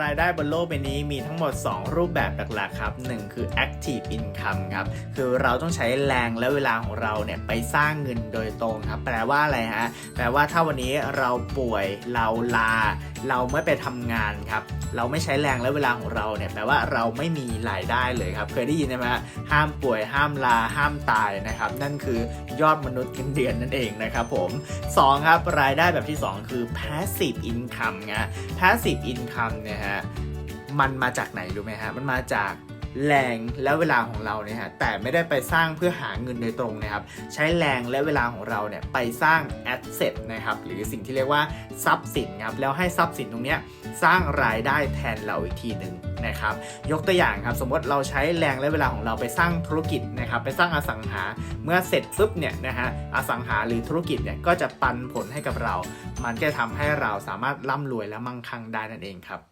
รายได้บนโลกใบนี้มีทั้งหมด 2 รูปแบบหลักๆครับหนึ่งคือ active income ครับ คือเราต้องใช้แรงและเวลาของเราเนี่ยไปสร้างเงินโดยตรงครับ แปลว่าอะไรฮะ แปลว่าถ้าวันนี้เราป่วยเราลา เราไม่ไปทำงานครับ เราไม่ใช้แรงและเวลาของเราเนี่ยแปลว่าเราไม่มีรายได้เลยครับ เคยได้ยินไหมฮะห้ามป่วยห้ามลาห้ามตายนะครับ นั่นคือยอดมนุษย์เงินเดือนนั่นเองนะครับผม 2 ครับรายได้แบบที่ 2 คือ passive income นะ passive income เนี่ยฮะ มันมาจากไหนรู้ไหมฮะ มันมาจากแรงและเวลาของเราเนี่ยฮะ แต่ไม่ได้ไปสร้างเพื่อหาเงินโดยตรงนะครับ ใช้แรงและเวลาของเราเนี่ยไปสร้าง asset นะครับ หรือสิ่งที่เรียกว่าทรัพย์สินครับ แล้วให้ทรัพย์สินตรงเนี้ยสร้างรายได้แทนเราอีกทีหนึ่งนะครับ ยกตัวอย่างครับ สมมติเราใช้แรงและเวลาของเราไปสร้างธุรกิจนะครับ ไปสร้างอสังหา เมื่อเสร็จปุ๊บเนี่ยนะฮะ อสังหาหรือธุรกิจเนี่ยก็จะปันผลให้กับเรา มันก็จะทำให้เราสามารถร่ำรวยและมั่งคั่งได้นั่นเองครับ